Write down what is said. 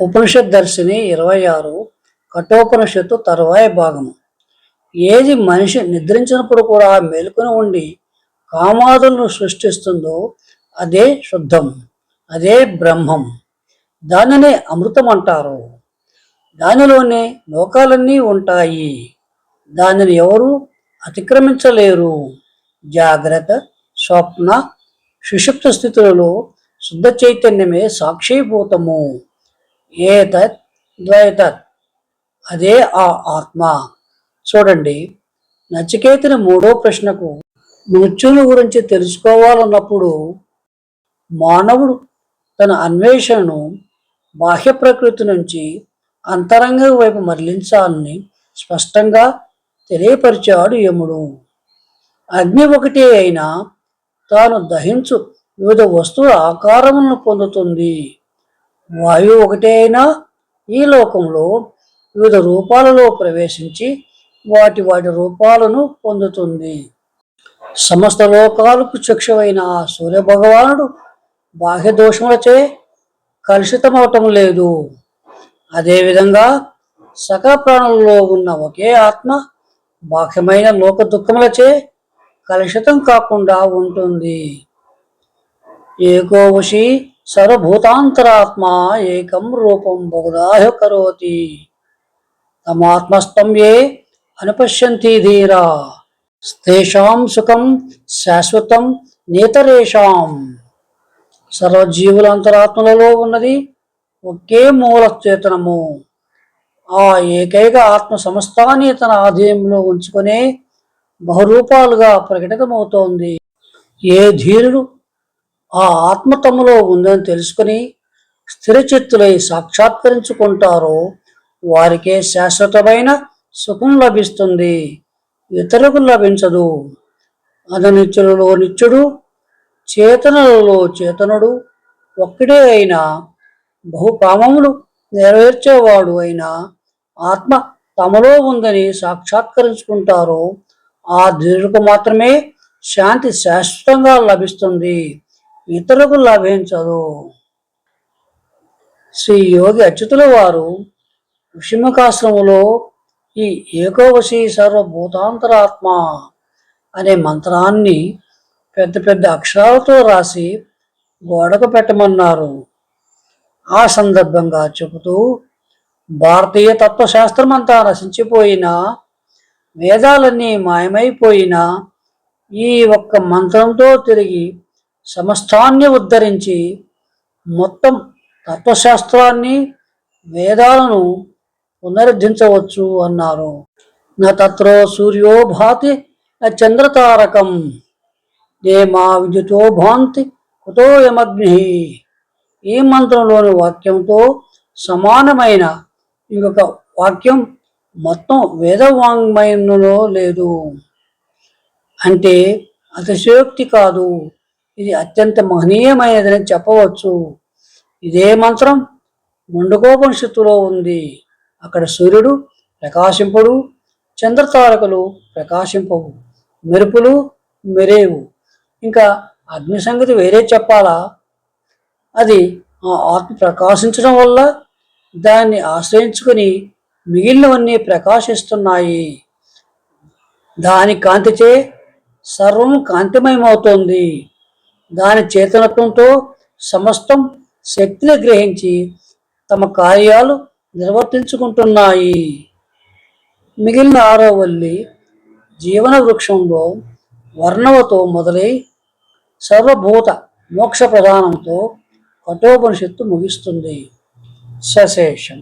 ఉపనిషత్ దర్శిని ఇరవై ఆరు కఠోపనిషత్తు తర్వాయ భాగము. ఏది మనిషి నిద్రించినప్పుడు కూడా మెలుకుని ఉండి కామాదులను సృష్టిస్తుందో అదే శుద్ధం అదే బ్రహ్మం. దానినే అమృతం అంటారు. దానిలోనే లోకాలన్నీ ఉంటాయి. దానిని ఎవరు అతిక్రమించలేరు. జాగ్రత్త స్వప్న సుషుప్త స్థితులలో శుద్ధ చైతన్యమే సాక్షిభూతము. ఏతత్ ద్వైతత్. అదే ఆ ఆత్మ. చూడండి నచికేతుని మూడో ప్రశ్నకు మృత్యుని గురించి తెలుసుకోవాలన్నప్పుడు మానవుడు తన అన్వేషణను బాహ్య ప్రకృతి నుంచి అంతరంగ వైపు మరలించాలని స్పష్టంగా తెలియపరిచాడు యముడు. అగ్ని ఒకటే అయినా తాను దహించు వివిధ వస్తువుల ఆకారములను పొందుతుంది. వాయువు ఒకటే అయినా ఈ లోకంలో వివిధ రూపాలలో ప్రవేశించి వాటి వాటి రూపాలను పొందుతుంది. సమస్త లోకాలకు చక్షువైన ఆ సూర్యభగవానుడు బాహ్య దోషములచే కలుషితమవటం లేదు. అదేవిధంగా సకల ప్రాణులలో ఉన్న ఒకే ఆత్మ బాహ్యమైన లోక దుఃఖములచే కలుషితం కాకుండా ఉంటుంది. ఏకోవశి సర్వభూతాంతరాత్మ ఏకం రూపం బహుదాహ కరోతి. తమాత్మస్తం ఏ అనుపశ్యంతి ధీరా. తేషాం సుఖం శాశ్వతం నేతరేషాం. సర్వజీవుల అంతరాత్మలలో ఉన్నది ఒకే మూల చేతనము ఆ ఏకైక ఆత్మ సమస్తాన్ని తన ఆధీనంలో ఉంచుకునే బహురూపాలుగా ప్రకటితమవుతోంది. ఏ ధీరుడు ఆ ఆత్మ తమలో ఉందని తెలుసుకుని స్థిరచిత్తులై సాక్షాత్కరించుకుంటారో వారికే శాశ్వతమైన సుఖం లభిస్తుంది ఇతరులకు లభించదు. అదనిత్యులలో నిత్యుడు చేతనలలో చేతనుడు ఒక్కడే అయినా బహుకామములు నెరవేర్చేవాడు అయిన ఆత్మ తమలో ఉందని సాక్షాత్కరించుకుంటారో ఆ ధీరులకు మాత్రమే శాంతి శాశ్వతంగా లభిస్తుంది. ఇతరులకు లభించదు శ్రీ యోగి అచ్యుతుల వారు ఋషిముఖాశ్రమంలో ఈ ఏకోవశి సర్వభూతాంతరాత్మ అనే మంత్రాన్ని పెద్ద పెద్ద అక్షరాలతో రాసి గోడకు పెట్టమన్నారు. ఆ సందర్భంగా చెబుతూ భారతీయ తత్వశాస్త్రం అంతా నశించిపోయినా వేదాలన్నీ మాయమైపోయినా ఈ ఒక్క మంత్రంతో తిరిగి సమస్తాన్ని ఉద్ధరించి మొత్తం తత్వశాస్త్రాన్ని వేదాలను పునరుద్ధరించవచ్చు అన్నారు. నా తత్రో సూర్యో భాతి నా చంద్రతారకం. దేమా విద్యుతో భాంతి కుతో యమగ్ని. ఈ మంత్రంలోని వాక్యంతో సమానమైన ఇంకొక వాక్యం మొత్తం వేదవాంగ్మయంలో లేదు. అంటే అతిశయోక్తి కాదు. ఇది అత్యంత మహనీయమైనదని చెప్పవచ్చు. ఇదే మంత్రం ముండకోపనిషత్తులో ఉంది. అక్కడ సూర్యుడు ప్రకాశింపడు చంద్రతారకలు ప్రకాశింపవు మెరుపులు మెరేవు. ఇంకా అగ్ని సంగతి వేరే చెప్పాలా? అది ఆ ఆత్మ ప్రకాశించడం వల్ల దాన్ని ఆశ్రయించుకొని మిగిలినవన్నీ ప్రకాశిస్తున్నాయి. దాని కాంతిచే సర్వం కాంతిమయమవుతోంది. దాని చేతనత్వంతో సమస్తం శక్తిని గ్రహించి తమ కార్యాలు నిర్వర్తించుకుంటున్నాయి. మిగిలిన ఆరో వల్లి జీవన వృక్షంలో వర్ణవతో మొదలై సర్వభూత మోక్ష ప్రధానంతో కఠోపనిషత్తు ముగిస్తుంది. సశేషం.